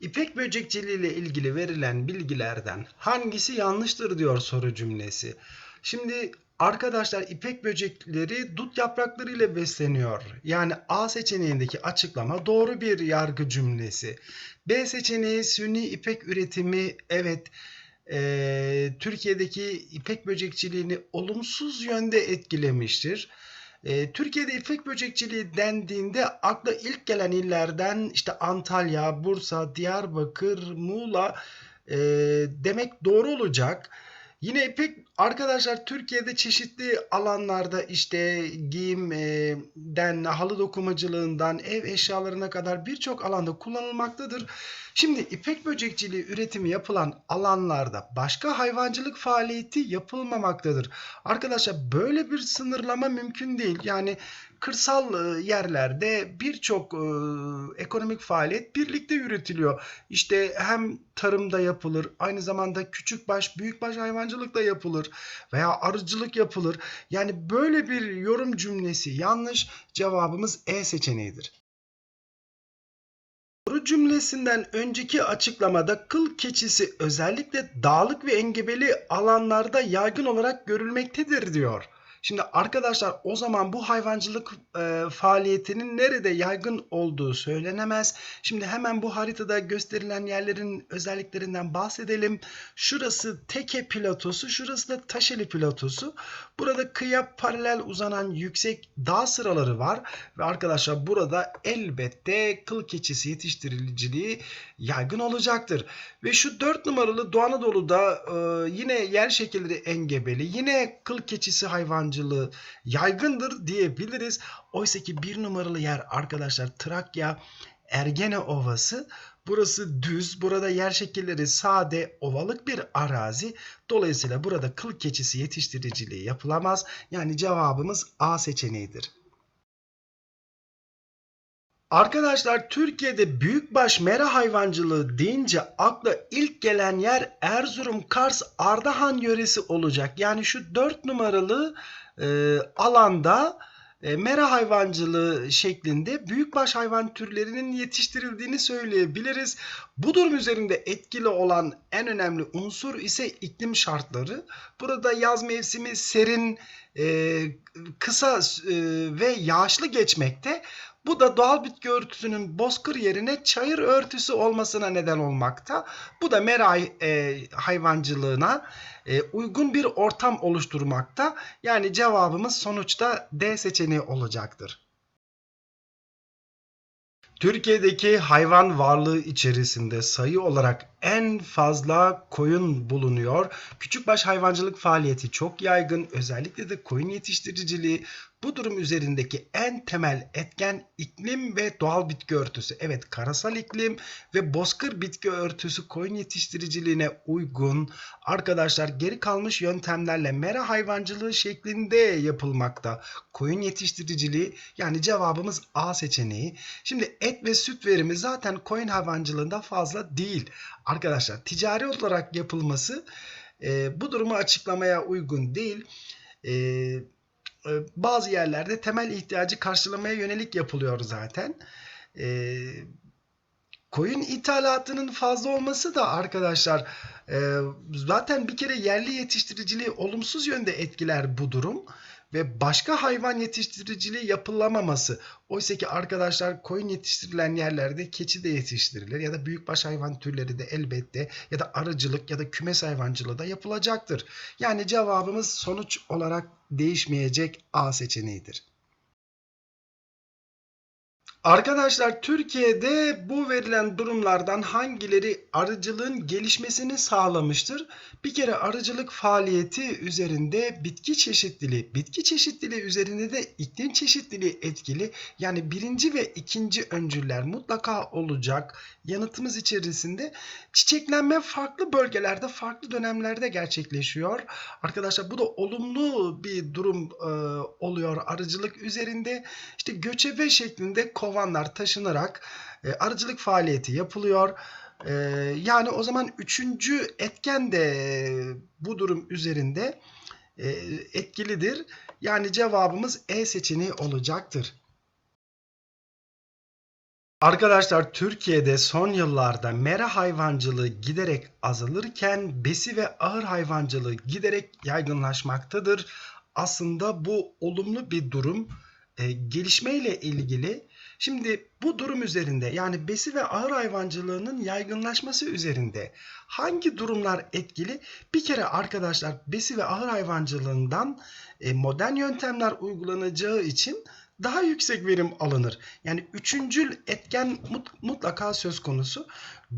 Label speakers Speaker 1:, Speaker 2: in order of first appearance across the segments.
Speaker 1: İpek böcekçiliği ile ilgili verilen bilgilerden hangisi yanlıştır diyor soru cümlesi. Şimdi arkadaşlar ipek böcekleri dut yaprakları ile besleniyor. Yani A seçeneğindeki açıklama doğru bir yargı cümlesi. B seçeneği suni ipek üretimi evet eee, Türkiye'deki ipek böcekçiliğini olumsuz yönde etkilemiştir. E, Türkiye'de ipek böcekçiliği dendiğinde akla ilk gelen illerden işte Antalya, Bursa, Diyarbakır, Muğla e, demek doğru olacak. Yine ipek arkadaşlar Türkiye'de çeşitli alanlarda işte giyimden, halı dokumacılığından, ev eşyalarına kadar birçok alanda kullanılmaktadır. Şimdi ipek böcekçiliği üretimi yapılan alanlarda başka hayvancılık faaliyeti yapılmamaktadır. Arkadaşlar böyle bir sınırlama mümkün değil. Yani kırsal e, yerlerde birçok e, ekonomik faaliyet birlikte yürütülüyor. İşte hem tarımda yapılır, aynı zamanda küçükbaş, büyükbaş hayvancılık da yapılır veya arıcılık yapılır. Yani böyle bir yorum cümlesi yanlış. Cevabımız E seçeneğidir. Soru cümlesinden önceki açıklamada kıl keçisi özellikle dağlık ve engebeli alanlarda yaygın olarak görülmektedir diyor. Şimdi arkadaşlar o zaman bu hayvancılık e, faaliyetinin nerede yaygın olduğu söylenemez. Şimdi hemen bu haritada gösterilen yerlerin özelliklerinden bahsedelim. Şurası Teke platosu, şurası da Taşeli platosu. Burada kıyıya paralel uzanan yüksek dağ sıraları var ve arkadaşlar burada elbette kıl keçisi yetiştiriciliği yaygın olacaktır. Ve şu 4 numaralı Doğu Anadolu'da e, yine yer şekilleri engebeli, yine kıl keçisi hayvancılığı yaygındır diyebiliriz. Oysa ki bir numaralı yer arkadaşlar Trakya Ergene Ovası. Burası düz, burada yer şekilleri sade, ovalık bir arazi. Dolayısıyla burada kıl keçisi yetiştiriciliği yapılamaz. Yani cevabımız A seçeneğidir. Arkadaşlar Türkiye'de büyükbaş mera hayvancılığı deyince akla ilk gelen yer Erzurum, Kars, Ardahan yöresi olacak. Yani şu 4 numaralı e, alanda e, mera hayvancılığı şeklinde büyükbaş hayvan türlerinin yetiştirildiğini söyleyebiliriz. Bu durum üzerinde etkili olan en önemli unsur ise iklim şartları. Burada yaz mevsimi serin, e, kısa e, ve yağışlı geçmekte. Bu da doğal bitki örtüsünün bozkır yerine çayır örtüsü olmasına neden olmakta. Bu da mera e, hayvancılığına e, uygun bir ortam oluşturmakta. Yani cevabımız sonuçta D seçeneği olacaktır. Türkiye'deki hayvan varlığı içerisinde sayı olarak en fazla koyun bulunuyor. Küçükbaş hayvancılık faaliyeti çok yaygın. Özellikle de koyun yetiştiriciliği bu durum üzerindeki en temel etken iklim ve doğal bitki örtüsü. Evet karasal iklim ve bozkır bitki örtüsü koyun yetiştiriciliğine uygun. Arkadaşlar geri kalmış yöntemlerle mera hayvancılığı şeklinde yapılmakta. Koyun yetiştiriciliği yani cevabımız A seçeneği. Şimdi et ve süt verimi zaten koyun hayvancılığında fazla değil. Arkadaşlar ticari olarak yapılması e, bu durumu açıklamaya uygun değil. E, e, bazı yerlerde temel ihtiyacı karşılamaya yönelik yapılıyor zaten. E, koyun ithalatının fazla olması da arkadaşlar e, zaten bir kere yerli yetiştiriciliği olumsuz yönde etkiler bu durum ve başka hayvan yetiştiriciliği yapılamaması. Oysa ki arkadaşlar koyun yetiştirilen yerlerde keçi de yetiştirilir ya da büyükbaş hayvan türleri de elbette ya da arıcılık ya da kümes hayvancılığı da yapılacaktır. Yani cevabımız sonuç olarak değişmeyecek A seçeneğidir. Arkadaşlar Türkiye'de bu verilen durumlardan hangileri arıcılığın gelişmesini sağlamıştır? Bir kere arıcılık faaliyeti üzerinde bitki çeşitliliği, bitki çeşitliliği üzerinde de iklim çeşitliliği etkili. Yani birinci ve ikinci öncüller mutlaka olacak. Yanıtımız içerisinde çiçeklenme farklı bölgelerde, farklı dönemlerde gerçekleşiyor. Arkadaşlar bu da olumlu bir durum e, oluyor arıcılık üzerinde. İşte göçebe şeklinde kovanlar taşınarak e, arıcılık faaliyeti yapılıyor. E, yani o zaman üçüncü etken de bu durum üzerinde e, etkilidir. Yani cevabımız E seçeneği olacaktır. Arkadaşlar Türkiye'de son yıllarda mera hayvancılığı giderek azalırken besi ve ahır hayvancılığı giderek yaygınlaşmaktadır. Aslında bu olumlu bir durum. E, gelişmeyle ilgili. Şimdi bu durum üzerinde yani besi ve ahır hayvancılığının yaygınlaşması üzerinde hangi durumlar etkili? Bir kere arkadaşlar besi ve ahır hayvancılığından e, modern yöntemler uygulanacağı için daha yüksek verim alınır. Yani üçüncül etken mut- mutlaka söz konusu.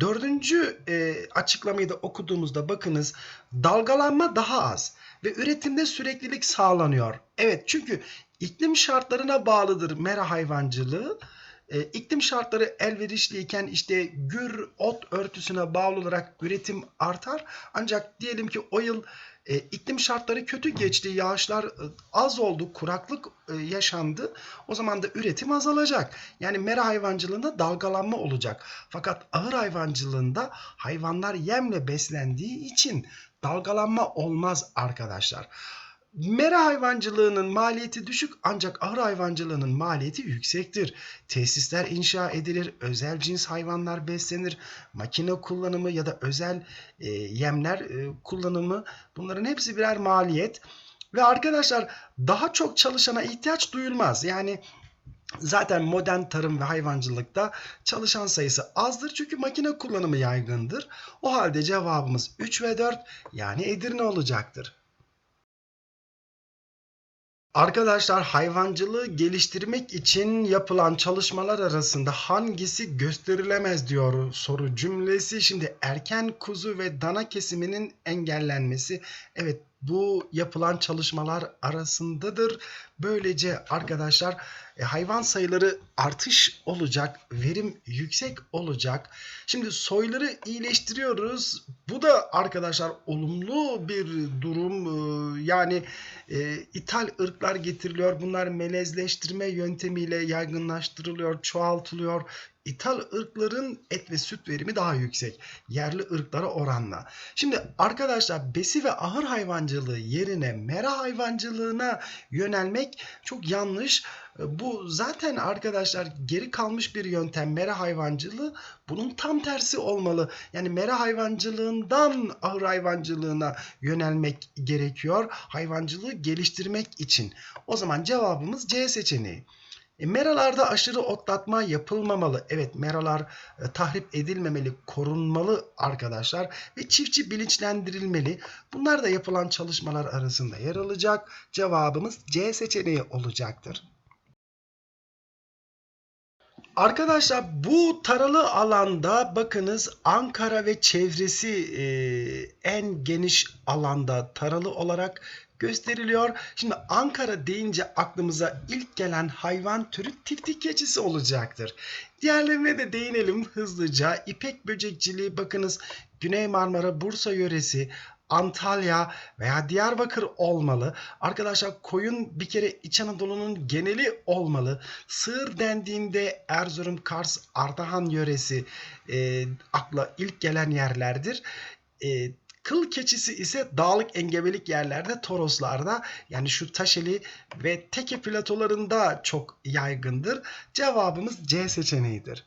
Speaker 1: Dördüncü e, açıklamayı da okuduğumuzda bakınız dalgalanma daha az ve üretimde süreklilik sağlanıyor. Evet çünkü iklim şartlarına bağlıdır mera hayvancılığı. E, iklim şartları elverişliyken işte gür ot örtüsüne bağlı olarak üretim artar. Ancak diyelim ki o yıl e, iklim şartları kötü geçti, yağışlar e, az oldu, kuraklık e, yaşandı. O zaman da üretim azalacak. Yani mera hayvancılığında dalgalanma olacak. Fakat ahır hayvancılığında hayvanlar yemle beslendiği için dalgalanma olmaz arkadaşlar. Mera hayvancılığının maliyeti düşük ancak ahır hayvancılığının maliyeti yüksektir. Tesisler inşa edilir, özel cins hayvanlar beslenir, makine kullanımı ya da özel e, yemler e, kullanımı bunların hepsi birer maliyet. Ve arkadaşlar daha çok çalışana ihtiyaç duyulmaz. Yani Zaten modern tarım ve hayvancılıkta çalışan sayısı azdır çünkü makine kullanımı yaygındır. O halde cevabımız 3 ve 4 yani Edirne olacaktır. Arkadaşlar hayvancılığı geliştirmek için yapılan çalışmalar arasında hangisi gösterilemez diyor soru cümlesi. Şimdi erken kuzu ve dana kesiminin engellenmesi. Evet bu yapılan çalışmalar arasındadır. Böylece arkadaşlar e, hayvan sayıları artış olacak, verim yüksek olacak. Şimdi soyları iyileştiriyoruz. Bu da arkadaşlar olumlu bir durum. Ee, Yani e, ithal ırklar getiriliyor. Bunlar melezleştirme yöntemiyle yaygınlaştırılıyor, çoğaltılıyor. İthal ırkların et ve süt verimi daha yüksek. Yerli ırklara oranla. Şimdi arkadaşlar besi ve ahır hayvancılığı yerine mera hayvancılığına yönelmek çok yanlış. Bu zaten arkadaşlar geri kalmış bir yöntem mera hayvancılığı. Bunun tam tersi olmalı. Yani mera hayvancılığından ahır hayvancılığına yönelmek gerekiyor. Hayvancılığı geliştirmek için. O zaman cevabımız C seçeneği. E, meralarda aşırı otlatma yapılmamalı. Evet meralar e, tahrip edilmemeli, korunmalı arkadaşlar ve çiftçi bilinçlendirilmeli. Bunlar da yapılan çalışmalar arasında yer alacak. Cevabımız C seçeneği olacaktır. Arkadaşlar bu taralı alanda bakınız Ankara ve çevresi e, en geniş alanda taralı olarak gösteriliyor. Şimdi Ankara deyince aklımıza ilk gelen hayvan türü tiftik keçisi olacaktır. Diğerlerine de değinelim hızlıca. İpek böcekçiliği bakınız Güney Marmara, Bursa yöresi, Antalya veya Diyarbakır olmalı. Arkadaşlar koyun bir kere İç Anadolu'nun geneli olmalı. Sığır dendiğinde Erzurum, Kars, Ardahan yöresi e, akla ilk gelen yerlerdir. E, Kıl keçisi ise dağlık engebelik yerlerde Toroslarda yani şu Taşeli ve Teke platolarında çok yaygındır. Cevabımız C seçeneğidir.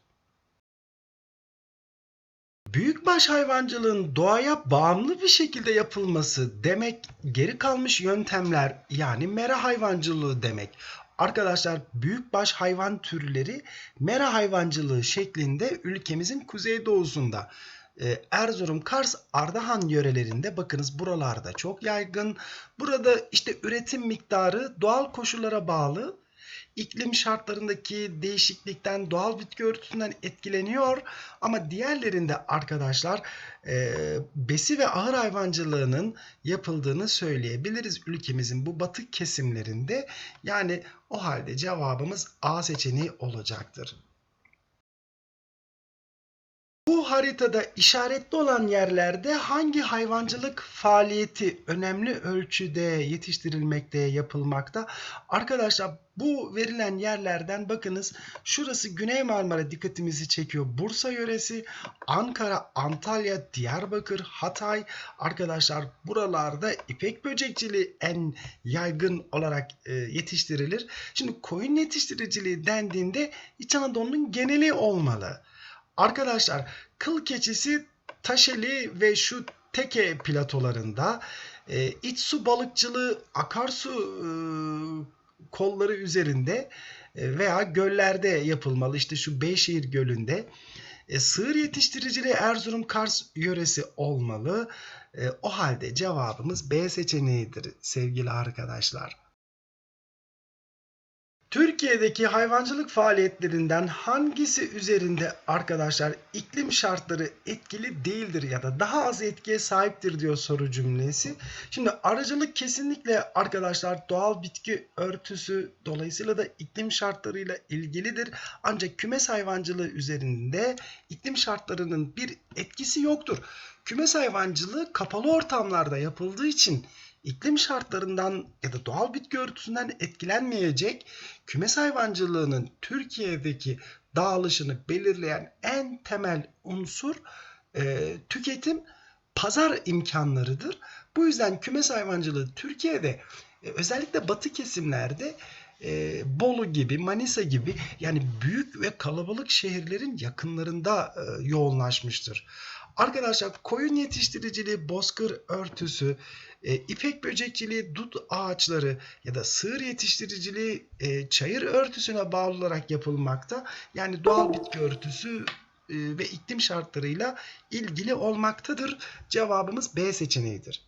Speaker 1: Büyükbaş hayvancılığın doğaya bağımlı bir şekilde yapılması demek geri kalmış yöntemler yani mera hayvancılığı demek. Arkadaşlar büyükbaş hayvan türleri mera hayvancılığı şeklinde ülkemizin kuzeydoğusunda Erzurum, Kars, Ardahan yörelerinde bakınız buralarda çok yaygın. Burada işte üretim miktarı doğal koşullara bağlı iklim şartlarındaki değişiklikten, doğal bitki örtüsünden etkileniyor. Ama diğerlerinde arkadaşlar e, besi ve ahır hayvancılığının yapıldığını söyleyebiliriz ülkemizin bu batık kesimlerinde. Yani o halde cevabımız A seçeneği olacaktır. Bu haritada işaretli olan yerlerde hangi hayvancılık faaliyeti önemli ölçüde yetiştirilmekte, yapılmakta? Arkadaşlar bu verilen yerlerden bakınız şurası Güney Marmara dikkatimizi çekiyor. Bursa yöresi, Ankara, Antalya, Diyarbakır, Hatay. Arkadaşlar buralarda ipek böcekçiliği en yaygın olarak e, yetiştirilir. Şimdi koyun yetiştiriciliği dendiğinde İç Anadolu'nun geneli olmalı. Arkadaşlar kıl keçisi Taşeli ve şu Teke platolarında e, iç su balıkçılığı akarsu e, kolları üzerinde e, veya göllerde yapılmalı. İşte şu Beyşehir Gölü'nde. E, sığır yetiştiriciliği Erzurum Kars yöresi olmalı. E, o halde cevabımız B seçeneğidir sevgili arkadaşlar. Türkiye'deki hayvancılık faaliyetlerinden hangisi üzerinde arkadaşlar iklim şartları etkili değildir ya da daha az etkiye sahiptir diyor soru cümlesi. Şimdi arıcılık kesinlikle arkadaşlar doğal bitki örtüsü dolayısıyla da iklim şartlarıyla ilgilidir. Ancak kümes hayvancılığı üzerinde iklim şartlarının bir etkisi yoktur. Kümes hayvancılığı kapalı ortamlarda yapıldığı için iklim şartlarından ya da doğal bitki örtüsünden etkilenmeyecek kümes hayvancılığının Türkiye'deki dağılışını belirleyen en temel unsur e, tüketim pazar imkanlarıdır. Bu yüzden kümes hayvancılığı Türkiye'de e, özellikle batı kesimlerde e, Bolu gibi, Manisa gibi yani büyük ve kalabalık şehirlerin yakınlarında e, yoğunlaşmıştır. Arkadaşlar koyun yetiştiriciliği, bozkır örtüsü, e, ipek böcekçiliği, dut ağaçları ya da sığır yetiştiriciliği e, çayır örtüsüne bağlı olarak yapılmakta. Yani doğal bitki örtüsü e, ve iklim şartlarıyla ilgili olmaktadır. Cevabımız B seçeneğidir.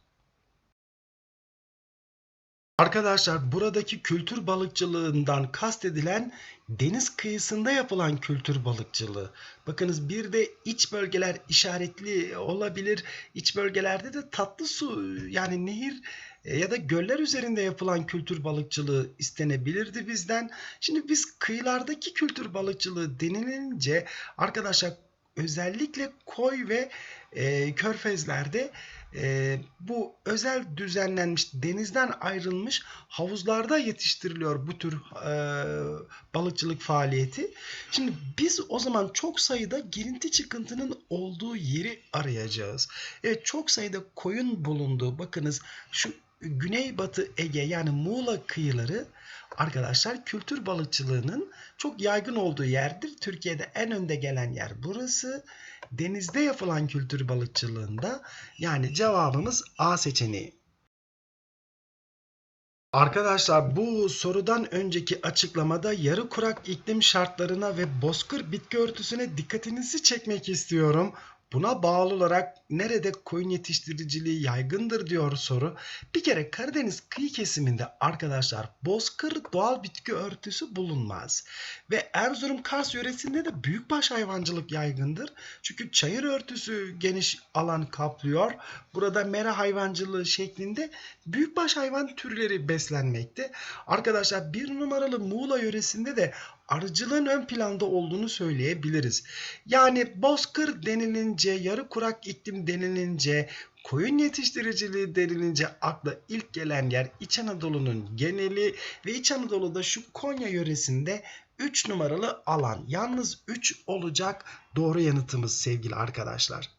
Speaker 1: Arkadaşlar buradaki kültür balıkçılığından kastedilen deniz kıyısında yapılan kültür balıkçılığı. Bakınız bir de iç bölgeler işaretli olabilir. İç bölgelerde de tatlı su yani nehir e, ya da göller üzerinde yapılan kültür balıkçılığı istenebilirdi bizden. Şimdi biz kıyılardaki kültür balıkçılığı denilince arkadaşlar özellikle koy ve e, körfezlerde e, bu özel düzenlenmiş denizden ayrılmış havuzlarda yetiştiriliyor bu tür e, balıkçılık faaliyeti. Şimdi biz o zaman çok sayıda girinti çıkıntının olduğu yeri arayacağız. Evet çok sayıda koyun bulunduğu bakınız şu Güneybatı Ege yani Muğla kıyıları arkadaşlar kültür balıkçılığının çok yaygın olduğu yerdir. Türkiye'de en önde gelen yer burası. Denizde yapılan kültür balıkçılığında yani cevabımız A seçeneği. Arkadaşlar bu sorudan önceki açıklamada yarı kurak iklim şartlarına ve bozkır bitki örtüsüne dikkatinizi çekmek istiyorum. Buna bağlı olarak nerede koyun yetiştiriciliği yaygındır diyor soru. Bir kere Karadeniz kıyı kesiminde arkadaşlar bozkır doğal bitki örtüsü bulunmaz. Ve Erzurum Kars yöresinde de büyükbaş hayvancılık yaygındır. Çünkü çayır örtüsü geniş alan kaplıyor. Burada mera hayvancılığı şeklinde büyükbaş hayvan türleri beslenmekte. Arkadaşlar bir numaralı Muğla yöresinde de arıcılığın ön planda olduğunu söyleyebiliriz. Yani bozkır denilince, yarı kurak iklim denilince, koyun yetiştiriciliği denilince akla ilk gelen yer İç Anadolu'nun geneli ve İç Anadolu'da şu Konya yöresinde 3 numaralı alan. Yalnız 3 olacak doğru yanıtımız sevgili arkadaşlar.